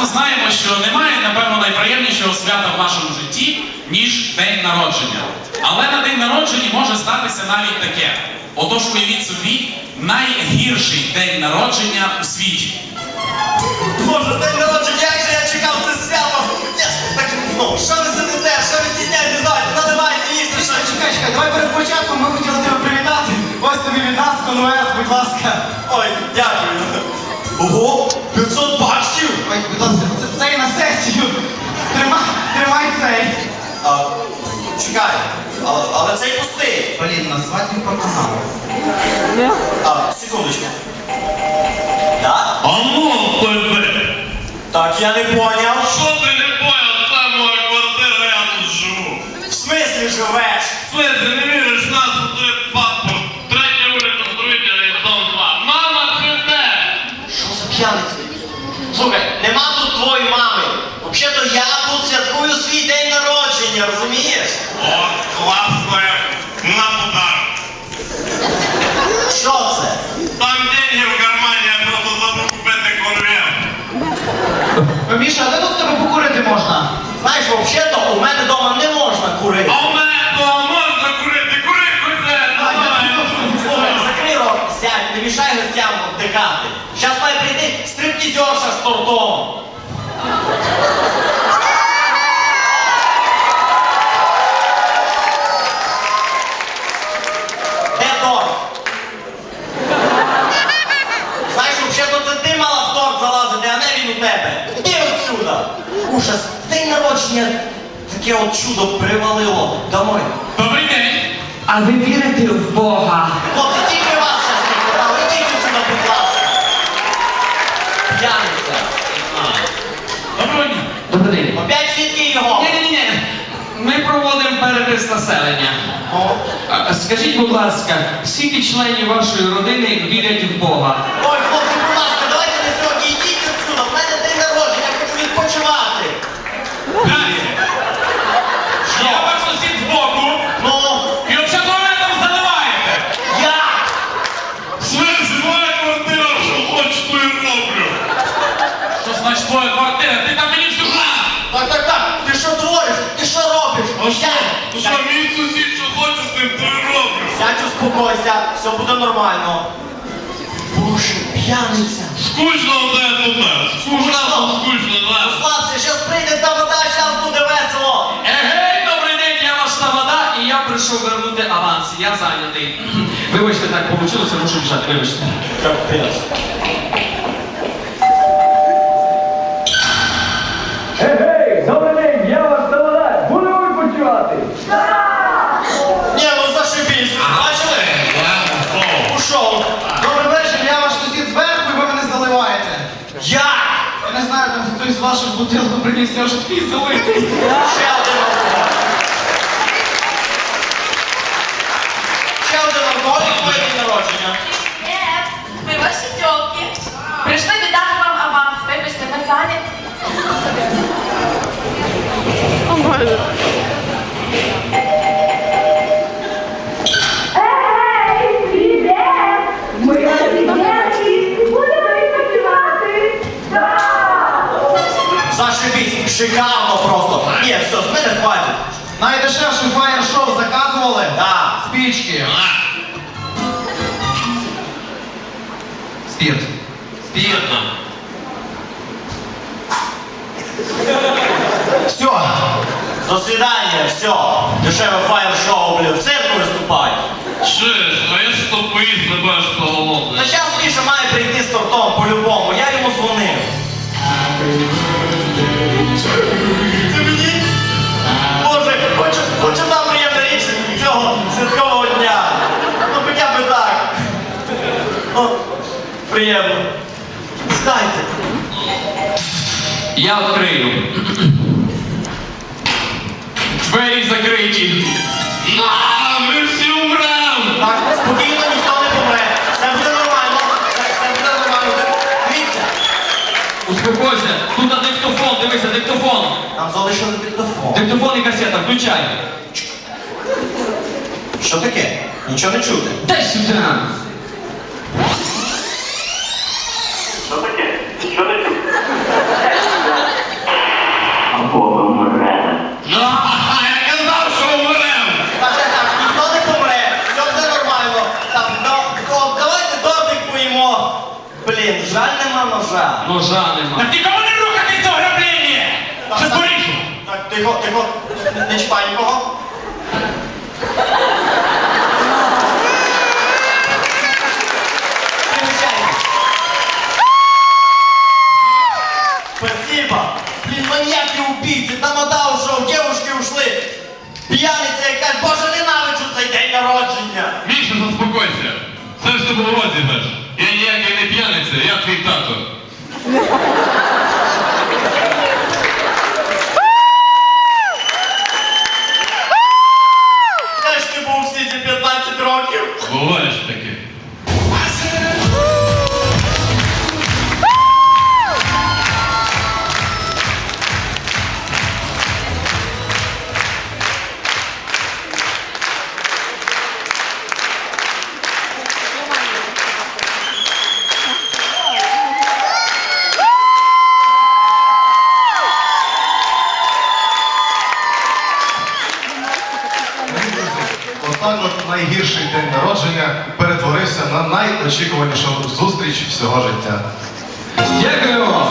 прекрасно знаємо, що немає, напевно, найприємнішого свята в нашому житті, ніж день народження. Але на день народження може статися навіть таке. Отож, уявіть собі, найгірший день народження у світі. Боже, день народження, як же я чекав це свято! Я ж так, ну, що ви сидите, що ви стісняєтесь, давайте, ну давайте, їсти щось. Чекай, чекай, давай перед початком ми хотіли тебе привітати. Ось тобі від нас конверт, будь ласка. Ой, дякую. Чекай, але, але цей пустий. Блін, на свадьбі по Так, А, секундочку. Так? А ну тебе! Так, я не поняв. Міша, а де тут в тебе покурити можна? Знаєш, взагалі-то у мене вдома не можна курити. А у мене дома можна курити, кури, кури. Слухай, закрий рот, сядь, не мішай гостям віддихати. Зараз має прийти стриптізерша з тортом. Знаєш, взагалі це ти мала в торт залазити, а не він у тебе. Отсюда. Ужас, день народження таке от чудо привалило домой. Добрий день! А ви вірите в Бога? Хлопці, тільки вас зараз не хватало, ідіть сюди, будь ласка. П'яниця. Доброго дня! Добрий день. Опять свідки його. Ні-ні-ні. Ми проводимо перепис населення. О. А, Скажіть, будь ласка, скільки членів вашої родини вірять в Бога? Ой, хлопці, Грація! Я ваш сусід збоку, Ну, і взагалі там заливаєте! я. Смысле, моя квартира, що хочу, то і роблю. Що значить твоя квартира? Ти там мені всю! Так, так, так, ти що твориш? Ти що робиш? А що? Ну що, мій сусід, що хоче з ним, то і роблю. сядь, успокойся, все буде нормально. Боже, п'яниця. Скучно тут нас. Ужасно скучно, да. Славці, зараз прийде та я прийшов вернути аванс. Я зайнятий. Вибачте, так вийшло, мушу біжати, вибачте. Капець. Ей, добрий день, я вас Тамада. Будемо відпочивати? Ні, ну зашибісь. Бачили? Ушов. Добрий вечір, я ваш сусід зверху, і ви мене заливаєте. Як? Я не знаю, там хтось з ваших бутилку приніс, я вже такий залитий. Ще Шикарно просто. Ні, все, з мене хватить. Найдешевше фаєр-шоу заказували? Да. Спічки. Спірт. Спіртно. Все. До свидання, все. Дешеве фаєр-шоу, блін, в цирку виступай. Чуєш, а я що поїсть себе, що Та голодний. зараз Міша має прийти з тортом по-любому, приємно. Здайте. Я відкрию. Двері закриті. А, ми всі умремо! Так, спокійно, ніхто не помре. Все буде нормально. Все, все буде нормально. Дивіться, Успокойся, тут диктофон, дивися, диктофон. нам залишили диктофон. Диктофон і касета, включай. Що таке? Нічого не чути. Дай сюди. Що таке? Що не чути? Блін, жаль нема ножа. Нема. Так нікому не рухатись до ограблення! Щас поріжу! Так, тихо, тихо, не, чіпай нікого. Спасибо. Блін, маньяки убійці, тамада ушов, девушки ушли. П'яниця якась, боже, ненавиджу цей день народження. Міша, заспокойся. Це все було розіграш. Я ніякий не п'яниця, я твій тато. День народження перетворився на найочікуванішу зустріч всього життя. Дякуємо.